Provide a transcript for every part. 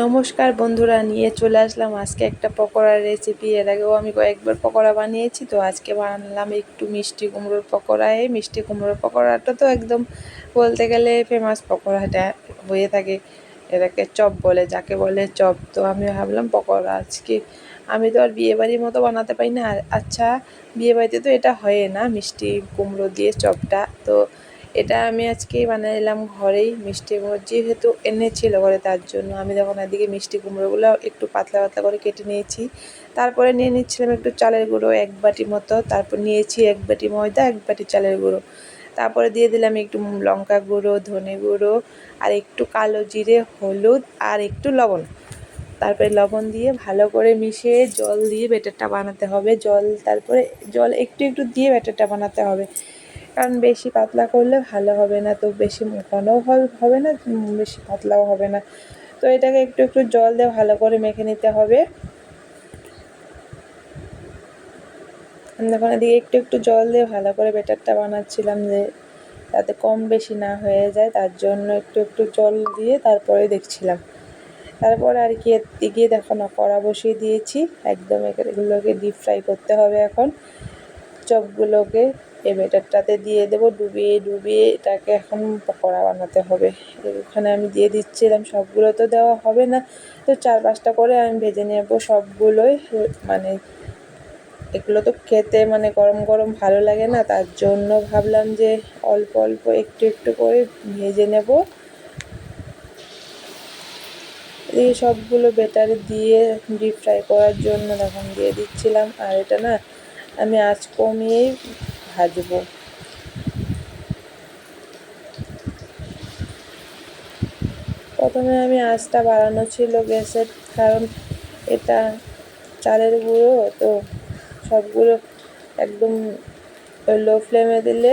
নমস্কার বন্ধুরা, নিয়ে চলে আসলাম আজকে একটা পকোড়ার রেসিপি এর আগেও আমি কয়েকবার পকোড়া বানিয়েছি, তো আজকে বানালাম একটু মিষ্টি কুমড়োর পকোড়া। এই মিষ্টি কুমড়োর পকোড়াটা তো একদম বলতে গেলে ফেমাস পকোড়াটা হয়ে থাকে। এটাকে চপ বলে, যাকে বলে চপ। তো আমি ভাবলাম পকোড়া আজকে আমি তো আর বিয়েবাড়ির মতো বানাতে পারি না। আচ্ছা বিয়েবাড়িতে তো এটা হয় না, মিষ্টি কুমড়ো দিয়ে চপটা। তো এটা আমি আজকে বানাইলাম ঘরেই মিষ্টি কুমড়ো। যেহেতু এনেছিল ঘরে, তার জন্য আমি যখন এদিকে মিষ্টি কুমড়োগুলো একটু পাতলা পাতলা করে কেটে নিয়েছি। তারপরে নিয়ে নিচ্ছিলাম একটু চালের গুঁড়ো, এক বাটি মতো। তারপর নিয়েছি এক বাটি ময়দা, এক বাটি চালের গুঁড়ো। তারপরে দিয়ে দিলাম একটু লঙ্কা গুঁড়ো, ধনে গুঁড়ো, আর একটু কালো জিরে, হলুদ, আর একটু লবণ। তারপরে লবণ দিয়ে ভালো করে মিশিয়ে জল দিয়ে ব্যাটারটা বানাতে হবে। জল, তারপরে জল একটু একটু দিয়ে ব্যাটারটা বানাতে হবে। কারণ বেশি পাতলা করলে ভালো হবে না, তো বেশি ঘনও হবে না বেশি পাতলাও হবে না। তো এটাকে একটু একটু জল দিয়ে ভালো করে মেখে নিতে হবে। দেখুন এদিকে একটু একটু জল দিয়ে ভালো করে বেটারটা বানাচ্ছিলাম যে যাতে কম বেশি না হয়ে যায়, তার জন্য একটু একটু জল দিয়ে তারপরে দেখছিলাম। তারপরে আর কি এগিয়ে দেখো না কড়া বসিয়ে দিয়েছি, একদম এগুলোকে ডিপ ফ্রাই করতে হবে এখন। চপগুলোকে এই বেটারটাতে দিয়ে দেবো, ডুবিয়ে ডুবিয়ে এটাকে এখন পকোড়া বানাতে হবে। ওখানে আমি দিয়ে দিচ্ছিলাম, সবগুলো তো দেওয়া হবে না। তো চার পাঁচটা করে আমি ভেজে নেব সবগুলোই। মানে এগুলো তো খেতে মানে গরম গরম ভালো লাগে না, তার জন্য ভাবলাম যে অল্প অল্প একটু একটু করে ভেজে নেব। এই সবগুলো বেটারে দিয়ে ডিপ ফ্রাই করার জন্য তখন দিয়ে দিচ্ছিলাম। আর এটা না, আমি আঁচ কমিয়েই ভাজবো। প্রথমে আমি আঁচটা বাড়ানো ছিল গ্যাসের, কারণ এটা চালের গুঁড়ো, তো সবগুলো একদম লো ফ্লেমে দিলে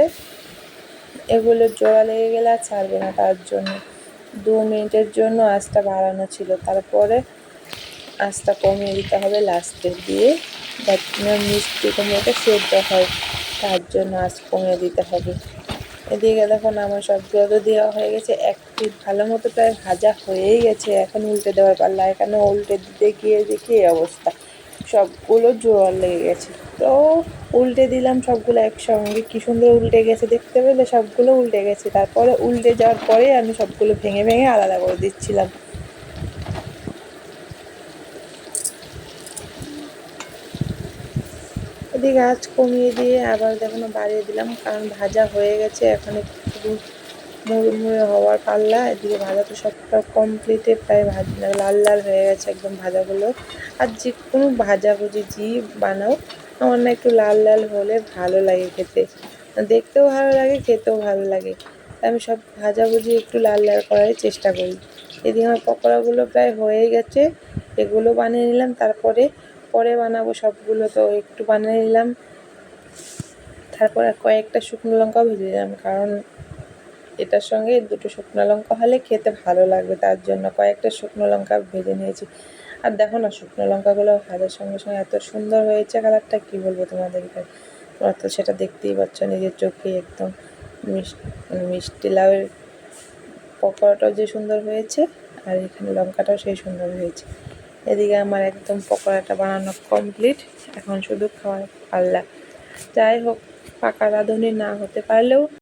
এগুলো জোড়া লেগে গেলে আর ছাড়বে না তার জন্য। দু মিনিটের জন্য আঁচটা বাড়ানো ছিল। তারপরে আঁচটা কমিয়ে দিতে হবে লাস্টে দিয়ে। যাতে মিষ্টি কুমড়োটা সেদ্ধ হয়। তার জন্য আঁচ কমিয়ে দিতে হবে। এদিকে দেখুন, আমার সবগুলো তো দেওয়া হয়ে গেছে। একটি ভালো মতো প্রায় ভাজা হয়েই গেছে। এখন উল্টে দেওয়ার পাল্লা, এখানে উল্টে দিতে গিয়ে দেখি এই অবস্থা। সবগুলো জোয়ার লেগে গেছে। তো উল্টে দিলাম সবগুলো একসঙ্গে। কী সুন্দর উল্টে গেছে, দেখতে পেলে সবগুলো উল্টে গেছে। তারপরে উল্টে যাওয়ার পরে আমি সবগুলো ভেঙে ভেঙে আলাদা করে দিচ্ছিলাম। এদিকে আঁচ কমিয়ে দিয়ে আবার দেখুন বাড়িয়ে দিলাম, কারণ ভাজা হয়ে গেছে, এখন একটু মুড়মুড়ে হওয়ার পাল্লা, এদিকে ভাজা তো সবটা কমপ্লিটে প্রায় ভাজ, লাল লাল হয়ে গেছে একদম ভাজাগুলো। আর যে কোনো ভাজাভুজি জি বানাও, আমার না একটু লাল লাল হলে ভালো লাগে খেতে। দেখতেও ভালো লাগে, খেতেও ভালো লাগে। আমি সব ভাজাভুজি একটু লাল লাল করার চেষ্টা করি। এদিকে আমার পকোড়াগুলো প্রায় হয়ে গেছে, এগুলো বানিয়ে নিলাম, তারপরে পরে বানাবো সবগুলো, তো একটু বানিয়ে নিলাম। তারপর কয়েকটা শুকনো লঙ্কাও ভেজে দিলাম কারণ এটার সঙ্গে দুটো শুকনো লঙ্কা হলে খেতে ভালো লাগবে, তার জন্য কয়েকটা শুকনো লঙ্কা ভেজে নিয়েছি। আর দেখো না, শুকনো লঙ্কাগুলো ভাজার সঙ্গে সঙ্গে এত সুন্দর হয়েছে কালারটা, কী বলব তোমাদেরকে? তোমরা তো সেটা দেখতেই পাচ্ছ নিজের চোখে একদম মিষ্টি লাউয়ের পকোড়াটাও যে সুন্দর হয়েছে, আর এখানে লঙ্কাটাও সেই সুন্দর হয়েছে। এদিকে আমার একদম পকোড়াটা বানানো কমপ্লিট এখন শুধু খাওয়ার পাল্লা। যাই হোক, পাকা রাঁধুনি না হতে পারলেও